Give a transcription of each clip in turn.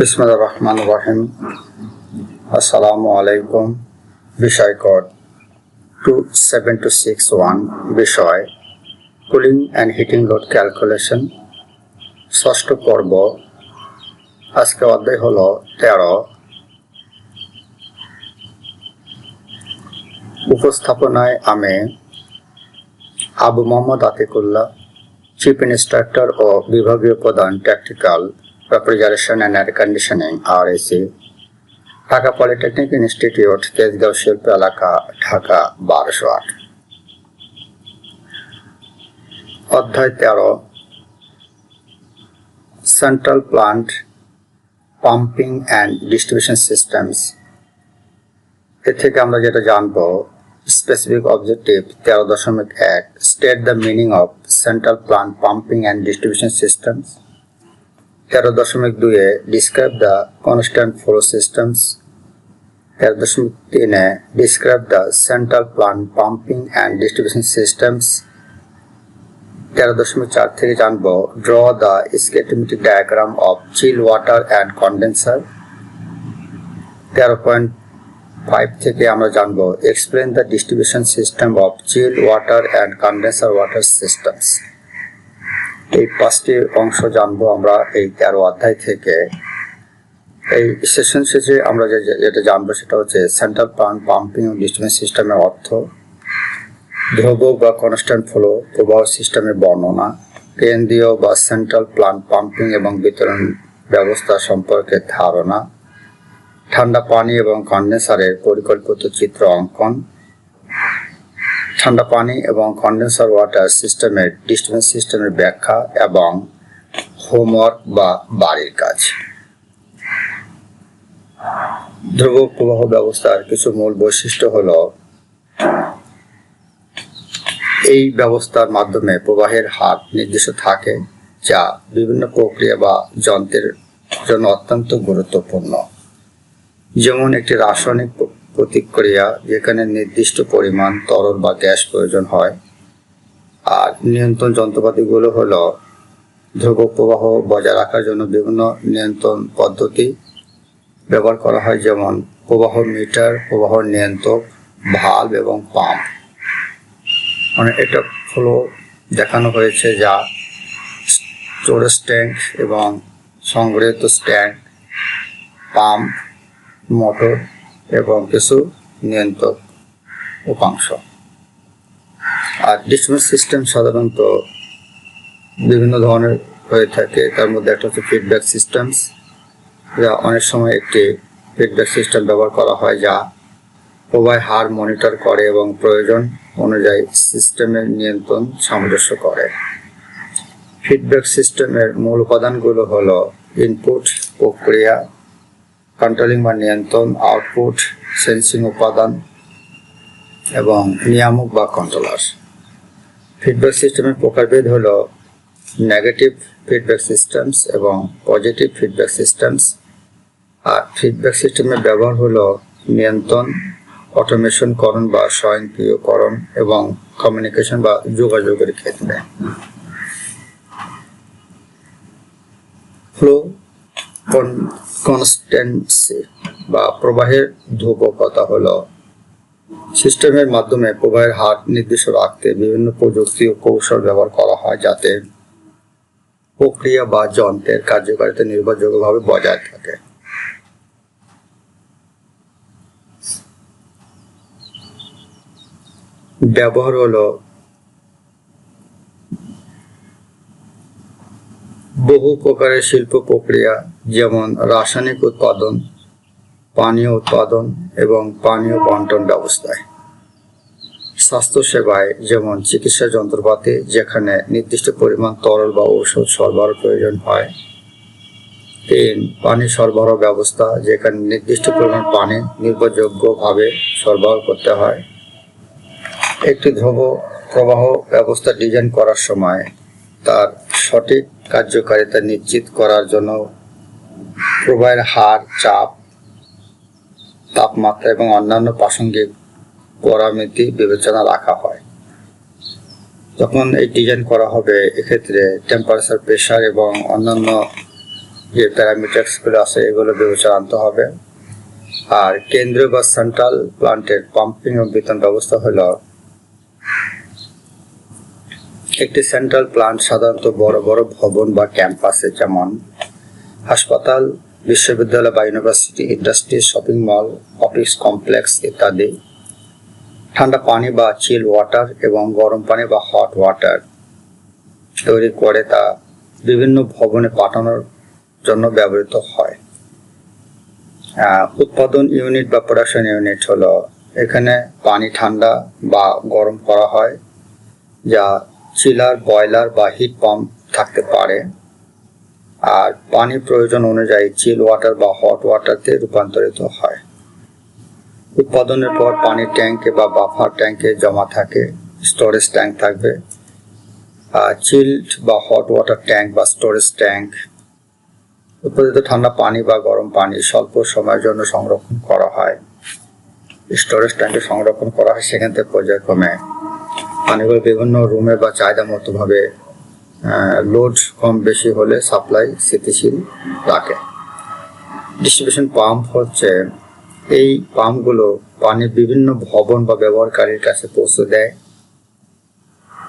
বিসমুল্লাহ রহমান রহিম। আসসালামু আলাইকুম। বিষয় code two seven two six one বিষয় cooling and heating load calculation. ষষ্ঠ পর্ব। আজকে অধ্যায় হলো তেরো। উপস্থাপনায় আমি, আবু মোহাম্মদ আতিকুল্লাহ, চিফ ইনস্ট্রাক্টর ও বিভাগীয় প্রধান tactical and air conditioning R AC Dhaka polytechnic institute Tejgaon শিল্প এলাকা ঢাকা বারোশো আট অধ্যায় তেরো central plant pumping and distribution systems এ থেকে আমরা যেটা জানব স্পেসিফিক অবজেক্টিভ তেরো দশমিক এক state the meaning of central plant pumping and distribution systems তেরো দশমিক দুয়ে describe the constant flow systems তেরো দশমিক তিনে describe the central plant pumping and distribution systems তেরো দশমিক চার থেকে জানব draw the schematic diagram of chill water and condenser তেরো পয়েন্ট ফাইভ থেকে আমরা জানব explain the distribution system of chill water and condenser water systems এই পাঁচটি অংশ জানব আমরা এই তেরো অধ্যায় থেকে। এই সেশন শেষে আমরা যে যেটা জানব সেটা হচ্ছে সেন্ট্রাল প্লান্ট পাম্পিং ও ডিস্ট্রিবিউশন সিস্টেমের অর্থ। ধ্রুব বা কনস্ট্যান্ট ফ্লো প্রবাহ সিস্টেমের বর্ণনা, কেন্দ্রীয় বা সেন্ট্রাল প্লান্ট পাম্পিং এবং বিতরণ ব্যবস্থা সম্পর্কে ধারণা, ঠান্ডা পানি এবং কন্ডেন্সারের পরিকল্পিত চিত্র অঙ্কন ঠান্ডা পানি এবং কন্ডেন্সার ওয়াটার সিস্টেমের ডিস্টেন্স সিস্টেমের ব্যাখ্যা এবং হোমওয়ার্ক বা বাড়ির কাজ। ধ্রুব প্রবাহ ব্যবস্থার কিছু মূল বৈশিষ্ট্য হলো, এই ব্যবস্থার মাধ্যমে প্রবাহের হার নির্দিষ্ট থাকে যা বিভিন্ন প্রক্রিয়া বা যন্ত্রের জন্য অত্যন্ত গুরুত্বপূর্ণ। যেমন একটি রাসায়নিক প্রতিক্রিয়া যেখানে নির্দিষ্ট পরিমাণ তরল বা গ্যাস প্রয়োজন হয়। আর নিয়ন্ত্রণ যন্ত্রপাতিগুলো হলো ধ্রুব প্রবাহ বজায় রাখার জন্য বিভিন্ন নিয়ন্ত্রণ পদ্ধতি ব্যবহার করা হয়, যেমন প্রবাহ মিটার, প্রবাহ নিয়ন্ত্রক, ভাল্ব এবং পাম্প। মানে এটা ফ্লো দেখানো হয়েছে যা স্টোরেজ ট্যাঙ্ক এবং সংগৃহীত ট্যাঙ্ক পাম্প মোটর এবং কিছু নিয়ন্ত্রক উপাংশ। আর ডিস্ট্রিবিউশন সিস্টেম সাধারণত বিভিন্ন ধরনের হয়ে থাকে। তার মধ্যে একটা হচ্ছে ফিডব্যাক সিস্টেমস যা অনেক সময় একটি ফিডব্যাক সিস্টেম ব্যবহার করা হয় যা প্রবাহ হার মনিটর করে এবং প্রয়োজন অনুযায়ী সিস্টেমের নিয়ন্ত্রণ সামঞ্জস্য করে। ফিডব্যাক সিস্টেমের মূল উপাদানগুলো হলো ইনপুট প্রক্রিয়া কন্ট্রোলিং বা নিয়ন্ত্রণ আউটপুট সেন্সিং উপাদান এবং নিয়ামক বা কন্ট্রোলার ফিডব্যাক সিস্টেমের প্রকারভেদ হলো নেগেটিভ ফিডব্যাক সিস্টেমস এবং পজিটিভ ফিডব্যাক সিস্টেমস আর ফিডব্যাক সিস্টেমের ব্যবহার হলো নিয়ন্ত্রণ অটোমেশনকরণ বা স্বয়ংক্রিয়করণ এবং কমিউনিকেশন বা যোগাযোগের ক্ষেত্রে। ফ্লো কনস্ট্যান্সি বা প্রবাহের ধ্রুবকতা হলো সিস্টেমের মাধ্যমে প্রবাহের হার নির্দিষ্ট রাখতে বিভিন্ন প্রযুক্তি ও কৌশল ব্যবহার করা হয় যাতে প্রক্রিয়া বা যন্ত্রের কার্যকারিতা নির্ভরযোগ্যভাবে বজায় থাকে। ব্যবহার হলো বহু প্রকারের শিল্প প্রক্রিয়া যেমন রাসায়নিক উৎপাদন, পানীয় উৎপাদন এবং পানীয় বন্টন ব্যবস্থায়। স্বাস্থ্যসেবায় যেমন চিকিৎসা যন্ত্রপাতি, যেখানে নির্দিষ্ট পরিমাণ তরল বা ঔষধ সরবরাহ প্রয়োজন হয়। তিন, পানি সরবরাহ ব্যবস্থা, যেখানে নির্দিষ্ট পরিমাণ পানি নির্ভরযোগ্যভাবে সরবরাহ করতে হয়। একটি ধ্রুব প্রবাহ ব্যবস্থা ডিজাইন করার সময় তার সঠিক কার্যকারিতা নিশ্চিত করার জন্য প্রবাহের হার, চাপ, তাপমাত্রা এবং অন্যান্য প্রাসঙ্গিক পরামিতি বিবেচনা রাখা হয়। যখন এই ডিজাইন করা হবে, এক্ষেত্রে টেম্পারেচার প্রেশার এবং অন্যান্য যে প্যারামিটার্সগুলো আছে, এগুলো বিবেচনা আনতে হবে। আর কেন্দ্রীয় বা সেন্ট্রাল প্লান্টের পাম্পিং ও বিতরণ ব্যবস্থা হল একটি সেন্ট্রাল প্লান্ট সাধারণত বড় বড় ভবন বা ক্যাম্পাসে যেমন হাসপাতাল, বিশ্ববিদ্যালয় বা university industry, shopping mall, office complex ইত্যাদি। ঠান্ডা পানি বা চিল ওয়াটার এবং গরম পানি বা হট ওয়াটার তৈরি করে তা বিভিন্ন ভবনে পাঠানোর জন্য ব্যবহৃত হয়। উৎপাদন ইউনিট বা প্রোডাকশন ইউনিট হলো এখানে পানি ঠান্ডা বা গরম করা হয়, যা চিলার, বয়লার বা হিট পাম্প থাকতে পারে। আর পানি প্রয়োজন অনুযায়ী চিল ওয়াটার বা হট ওয়াটারতে রূপান্তরিত হয়। উৎপাদনের পর পানি ট্যাঙ্কে বা বাফার ট্যাঙ্কে জমা থাকে স্টোরেজ ট্যাঙ্ক থাকবে। চিল্ড বা হট ওয়াটার ট্যাঙ্ক বা স্টোরেজ ট্যাঙ্ক উৎপাদিত ঠান্ডা পানি বা গরম পানি স্বল্প সময়ের জন্য সংরক্ষণ করা হয়। স্টোরেজ ট্যাঙ্কে সংরক্ষণ করা হয় সেখান থেকে পর্যায়ক্রমে। পানিগুলো বিভিন্ন রুমে বা চাহিদা মতো ভাবে লোড কম বেশি হলে সাপ্লাই স্থিতিশীল রাখে। ডিস্ট্রিবিউশন পাম্প হচ্ছে, এই পাম্পগুলো পানি বিভিন্ন ভবন বা ব্যবহারকারীর কাছে পৌঁছে দেয়।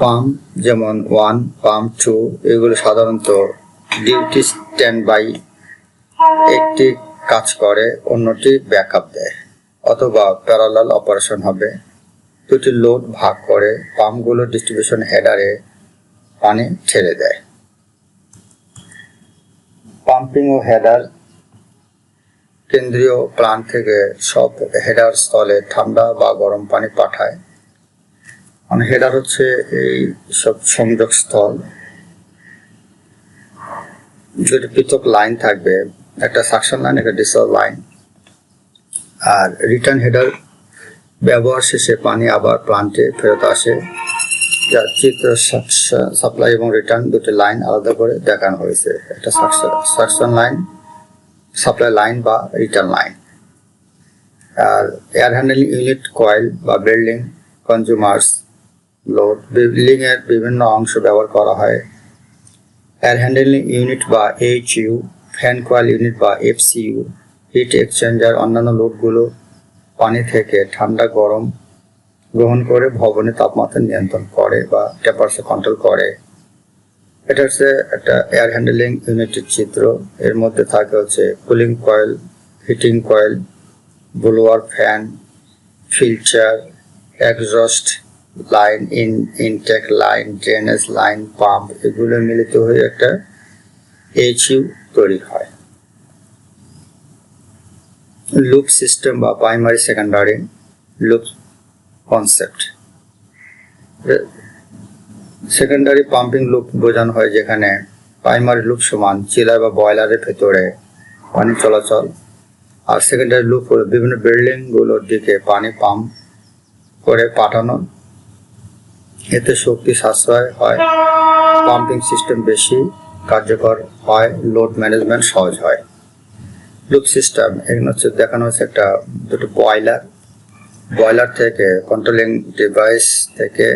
পাম্প যেমন ওয়ান পাম্প টু এগুলো সাধারণত ডিউটি স্ট্যান্ড বাই একটি কাজ করে, অন্যটি ব্যাকআপ দেয়, অথবা প্যারালাল অপারেশন হবে। দুটি লোড ভাগ করে পাম্পগুলো ডিস্ট্রিবিউশন হেডারে পানি ছেড়ে দেয়। পাম্পিং ও হেডার কেন্দ্রীয় প্লান্ট থেকে সব হেডার স্থলে ঠান্ডা বা গরম পানি পাঠায়। মানে হেডার হচ্ছে এই সব সংযোগ স্থল। দুটি পৃথক লাইন থাকবে, একটা সাকশন লাইন, একটা ডিসল লাইন। আর রিটার্ন হেডার ব্যবহার শেষে পানি আবার প্লান্টে ফেরত আসে। যার চিত্র সাপ্লাই এবং রিটার্ন দুটি লাইন আলাদা করে দেখানো হয়েছে। একটা সাকশন লাইন সাপ্লাই লাইন বা রিটার্ন লাইন আর এয়ার হ্যান্ডেলিং ইউনিট কয়েল বা বিল্ডিং কনজিউমার্স লোড বিল্ডিং এর বিভিন্ন অংশ ব্যবহার করা হয়। এয়ার হ্যান্ডেলিং ইউনিট বা H U fan coil unit বা এফসিইউ হিট এক্সচেঞ্জার অন্যান্য লোডগুলো পানি থেকে ঠান্ডা, গরম গ্রহণ করে, ভবনে তাপমাত্রা নিয়ন্ত্রণ করে বা টেম্পারেচার কন্ট্রোল করে। এটা হচ্ছে একটা এয়ার হ্যান্ডেলিং ইউনিটের চিত্র। এর মধ্যে থাকে হচ্ছে cooling coil heating coil blower fan filter exhaust line in intake line drainage line pump এগুলো মিলিত হয়ে একটা এইচইউ তৈরি হয়। লুপ সিস্টেম বা primary secondary loop concept secondary pumping loop বোঝানো হয় যেখানে প্রাইমারি লুপ সমান চিলার বা বয়লারের ভেতরে পানি চলাচল, আর সেকেন্ডারি লুপ হলো বিভিন্ন বিল্ডিংগুলোর দিকে পানি পাম্প করে পাঠানো। এতে শক্তি সাশ্রয় হয় পাম্পিং সিস্টেম বেশি কার্যকর হয় লোড ম্যানেজমেন্ট সহজ হয়। লুপ সিস্টেম এখানে হচ্ছে দেখানো হচ্ছে একটা দুটো বয়লার বয়লার থেকে কন্ট্রোলিং ডিভাইস থেকে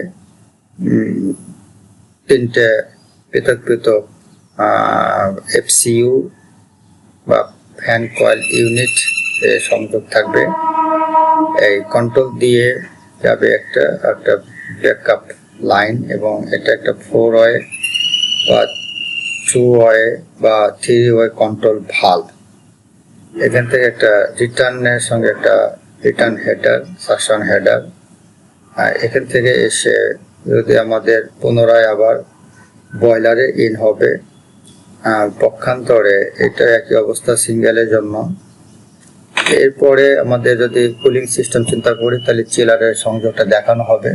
তিনটে পৃথক পৃথক এফসিইউ বা ফ্যান কয়েল ইউনিট সংযোগ থাকবে। এই কন্ট্রোল দিয়ে যাবে একটা একটা ব্যাকআপ লাইন এবং এটা একটা ফোর ওয়ে বা টু ওয়ে বা থ্রি ওয়ে কন্ট্রোল ভাল্ব এখান থেকে একটা রিটার্নের সঙ্গে একটা রিটার্ন হেডার সাকশন হেডার এখান থেকে এসে যদি আমাদের পুনরায় আবার বয়লারে ইন হবে পক্ষান্তরে এটা একই অবস্থা সিঙ্গেলের জন্য। এরপরে আমাদের যদি কুলিং সিস্টেম চিন্তা করি, তাহলে চিলারের সংযোগটা দেখানো হবে।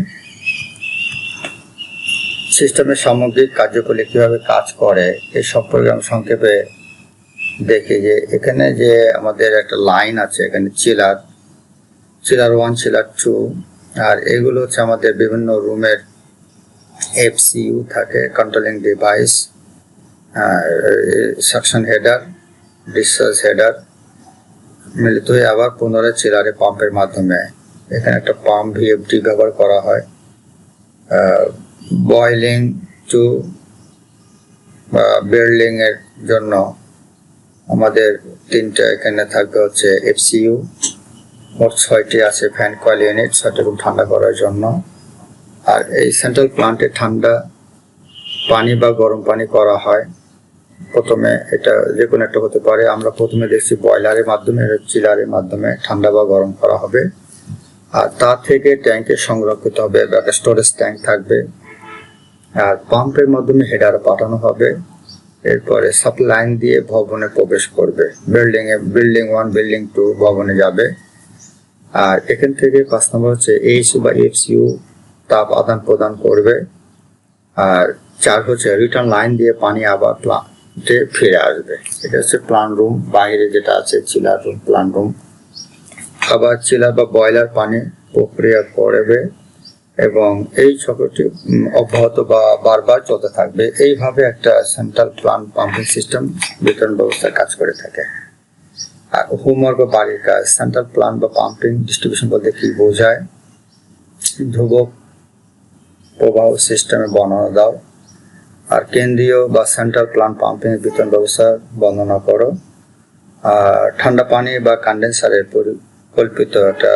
সিস্টেমের সামগ্রিক কার্যকরী কীভাবে কাজ করে, এই সম্পর্কে আমি সংক্ষেপে দেখি যে এখানে যে আমাদের একটা লাইন আছে, এখানে chiller chiller one chiller two আর এগুলো হচ্ছে আমাদের বিভিন্ন রুমের এফসিইউ থাকে controlling device suction header discharge header মিলিত হয়ে আবার পুনরায় চিলারে পাম্পের মাধ্যমে। এখানে একটা পাম্প ভিএফডি ব্যবহার করা হয়। বয়লিং টু বা বিল্ডিং এর জন্য আমাদের তিনটা এখানে থাকবে হচ্ছে এফসিইউ মোট ছয়টি আছে ফ্যান, কয়েল ইউনিট, ছয়টা রুম ঠান্ডা করার জন্য। আর এই সেন্ট্রাল প্লান্টে ঠান্ডা পানি বা গরম পানি করা হয়। প্রথমে এটা যে কোনো একটা হতে পারে। আমরা প্রথমে দেখছি বয়লারের মাধ্যমে চিলারের মাধ্যমে ঠান্ডা বা গরম করা হবে। আর তা থেকে ট্যাঙ্কে সংরক্ষিত হবে, একটা স্টোরেজ ট্যাঙ্ক থাকবে। আর পাম্পের মাধ্যমে হেডার পাঠানো হবে। এরপরে সাপ্লাইন দিয়ে ভবনে প্রবেশ করবে। Building A building one building two ভবনে যাবে। আর এখান থেকে পাঁচ নম্বর হচ্ছে এইচ বা এফসিউ তাপ আদান প্রদান করবে। আর চার হচ্ছে রিটার্ন লাইন দিয়ে পানি আবার প্লান্টে ফিরে আসবে। এটা হচ্ছে প্লান রুম বাইরে যেটা আছে চিলার রুম প্লান রুম আবার চিলার বা বয়লার পানি প্রক্রিয়া করবে এবং এই চক্রটি অব্যাহত বা বারবার চলতে থাকবে। এইভাবে একটা সেন্ট্রাল প্লান পাম্পিং সিস্টেম বিতরণ ব্যবস্থায় কাজ করে থাকে। হোমওয়ার্ক বা বাড়ির কাজ সেন্ট্রাল প্লান বা পাম্পিং ডিস্ট্রিবিউশন বলতে কি বোঝায়? ধ্রুবক প্রবাহ সিস্টেমে বর্ণনা দাও। আর কেন্দ্রীয় বা সেন্ট্রাল প্লান পাম্পিং বিতরণ ব্যবস্থা বর্ণনা করো। আর ঠান্ডা পানি বা কন্ডেন্সারের পরিকল্পিত একটা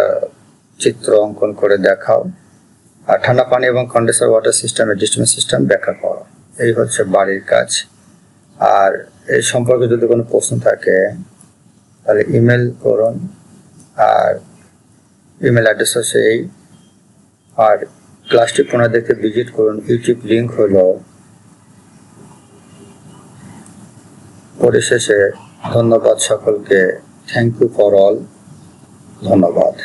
চিত্র অঙ্কন করে দেখাও। আর ঠান্ডা পানি এবং কন্ডেন্সার ওয়াটার সিস্টেমের ডিস্ট্রিবিউশন সিস্টেম ব্যাখ্যা করো। এই হচ্ছে বাড়ির কাজ। আর এই সম্পর্কে যদি কোনো প্রশ্ন থাকে তাহলে ইমেল করুন আর ইমেল অ্যাড্রেস আছে এই। আর ক্লাসটি পুনরায় দেখতে ভিজিট করুন। ইউটিউব লিঙ্ক হল পরিশেষে। ধন্যবাদ সকলকে। থ্যাংক ইউ ফর অল ধন্যবাদ।